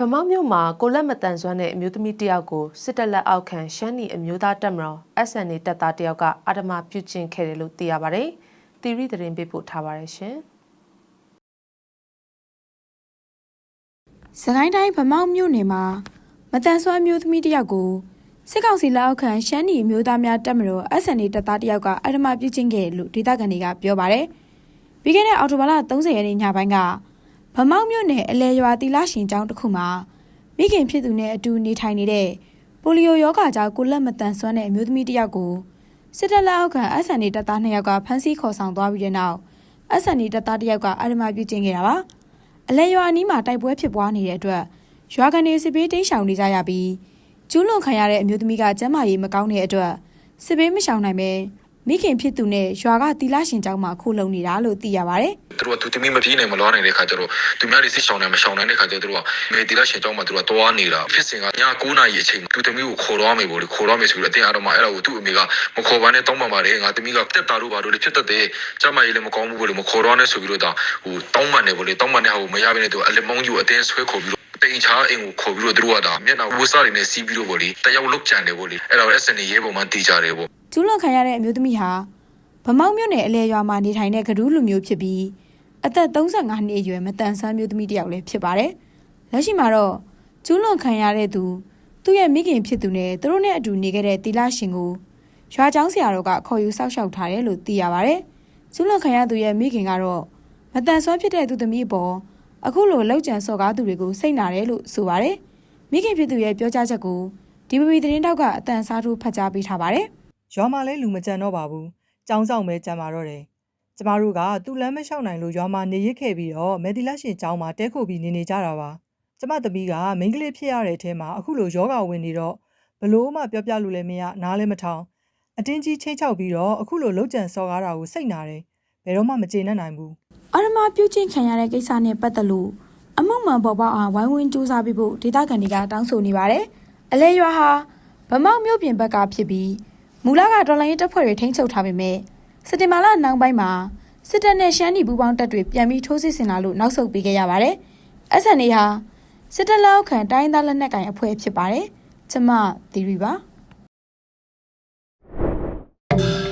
ဗမောက်မြို့မှာကိုလက်မတန်ဆွမ်းတဲ့အမျိုးသမီးတစ်ယောက်ကိုစစ်တပ်လက်အောက်ခံရှမ်းနီအမျိုးသားတပ်မတော် SNA တပ်သားတစ်ယောက်ကအာဓမပြုကျင့်ခဲ့တယ်လို့သိရပါတယ်။တီရီသတင်းပေးပို့ထားပါတယ်ရှင်စကိုင်းတိုင်းဗမောက်မြို့နယ်မှာမတန်ဆွမ်းမျိုးသမီးတစ်ယောက်ကိုစစ်ကောင်စီလက်အောက်ခံရှမ်းနီမျိုးသားများတပ်မတော် SNA တပ်သားတစ်ယောက်ကအဓမ္မပြုကျင့်ခဲ့တယ်လို့ဒေသခံတွေကပြောပါတယ်။ပြီးခဲ့တဲ့အောက်တိုဘာလ30ရက်နေ့ညပိုင်းက ဗမောက်မြို့နယ်အလဲရွာတီလာရှင်ကျောင်းတစ်ခုမှာမိခင်ဖြစ်သူနဲ့အတူနေထိုင်နေတဲ့ပိုလီယိုယောဂါကြောင့်ကိုလက်မတန်ဆွမ်းတဲ့အမျိုးသမီးတစ်ယောက်ကိုစစ်တပ်လက်အောက်ခံ SNA တပ်သားနှစ်ယောက်ကဖမ်းဆီးခေါ်ဆောင်သွားပြီးတဲ့နောက် SNA တပ်သားတစ်ယောက်ကအဓမ္မပြုကျင့်ခဲ့တာပါ။အလဲရွာအနီးမှာတိုက်ပွဲဖြစ်ပွားနေတဲ့အတွက်ရွာကနေစစ်ဘေးတိမ်းရှောင်နေကြရပြီးကျူးလွန်ခံရတဲ့အမျိုးသမီးကကျမ်းမာရေးမကောင်းတဲ့အတွက်စစ်ဘေးမရှောင်နိုင်ပဲ မိခင်ဖြစ်သူနဲ့ရွာကတီလာရှင်ကျောင်းမှာခိုလုံနေတာလို့သိရပါဗျ။သူတို့ကသူတမီးမပြေးနိုင်မလွားနိုင်တဲ့ခါကျတော့သူများတွေစစ်ဆောင်နိုင်မရှောင်နိုင်တဲ့ခါကျတော့သူတို့ကမေတီလာရှင်ကျောင်းမှာသူတို့ကတွားနေတာဖြစ်စဉ်ကည9နာရီအချိန်သူတမီးကိုခေါ်တော့မယ်ပေါ့လေခေါ်တော့မယ်ဆိုပြီးတော့အတင်းအားတော့မှအဲ့ဒါကိုသူ့အမေကမခေါ်ပါနဲ့တောင်းပန်ပါတယ်ငါတမီးကတက်တာလို့ပါလို့လေဖြစ်တတ်တယ်ကျမကြီးလည်းမကောင်းဘူးပေါ့လေမခေါ်တော့နဲ့ဆိုပြီးတော့ဒါဟိုတောင်းပန်တယ်ပေါ့လေတောင်းပန်တဲ့ဟာကိုမရဘဲနဲ့သူအလက်မောင်းကြီးကိုအတင်းဆွဲခေါ်ပြီးတော့တိန်ချားအိမ်ကိုခေါ်ပြီးတော့သူတို့ကဒါမျက်နှာဝှစားတွေနဲ့စီးပြီးတော့ပေါ့လေတယောက်လုတ်ကြံတယ်ပေါ့လေအဲ့ဒါကို SN ရဲပုံမှန်တီးကြတယ်ပေါ့ ကျူးလွန်ခံရတဲ့အမျိုးသမီးဟာဗမောက်မြို့နယ်အလဲရွာမှာနေထိုင်တဲ့ကဒူးလူမျိုးဖြစ်ပြီးအသက်35နှစ်အရွယ်မတန်ဆန်းမျိုးသမီးတစ်ယောက်လည်းဖြစ်ပါတယ်။လက်ရှိမှာတော့ကျူးလွန်ခံရတဲ့သူသူ့ရဲ့မိခင်ဖြစ်သူနဲ့သူတို့နဲ့အတူနေခဲ့တဲ့တီလာရှင်ကိုရွာကျောင်းဆရာတော်ကခေါ်ယူစောက်ရှောက်ထားတယ်လို့သိရပါတယ်။ကျူးလွန်ခံရသူရဲ့မိခင်ကတော့မတန်ဆွမ်းဖြစ်တဲ့သူသမီးအပေါ်အခုလိုလောက်ကျန်စော်ကားသူတွေကိုစိတ်နာတယ်လို့ဆိုပါတယ်။မိခင်ဖြစ်သူရဲ့ပြောကြားချက်ကိုဒီပပီသတင်းတောက်ကအတန်စားထိုးဖတ်ကြားပေးထားပါတယ်။ ရွာမှာလည်းလူမကြံတော့ပါဘူး။ကျောင်းဆောင်ပဲကြံပါတော့တယ်။ကျမတို့ကသူ့လမ်းမလျှောက်နိုင်လို့ရွာမှာနေရစ်ခဲ့ပြီးတော့မယ်တီလက်ရှင်ကျောင်းမှာတဲခုပြီးနေနေကြတာပါ။ကျမသမီးကမိန်းကလေးဖြစ်ရတဲ့အထဲမှာအခုလိုယောဂဝင်နေတော့ဘလို့မှပြောပြလို့လည်းမရနားလည်းမထောင်အတင်းကြီးချိတ်ချောက်ပြီးတော့အခုလိုလောက်ကျန်စော်ကားတာကိုစိတ်နာတယ်။ဘယ်တော့မှမကျေနပ်နိုင်ဘူး။အာရမပြုချင်းခံရတဲ့ကိစ္စနဲ့ပတ်သက်လို့အမှုမှန်ပေါ်ပေါက်အောင်ဝိုင်းဝန်းစူးစမ်းပေးဖို့ဒေသခံတွေကတောင်းဆိုနေပါတယ်။အလဲရွာဟာဗမောက်မြို့ပြင်ဘက်ကဖြစ်ပြီး မူလကဒေါ်လာရေးတပ်ဖွဲ့တွေထိန်းချုပ်ထားပေမဲ့စက်တင်ဘာလနောက်ပိုင်းမှာစစ်တပ်နဲ့ရှမ်းပြည်ပူးပေါင်းတပ်တွေပြန်ပြီးထိုးစစ်ဆင်လာလို့နောက်ဆုတ်ပေးခဲ့ရပါတယ်။ SNA ဟာစစ်တပ်လက်အောက်ခံတိုင်းသားလက်နက်ကိုင်အဖွဲ့ဖြစ်ပါတယ်။ကျမသီရီပါ။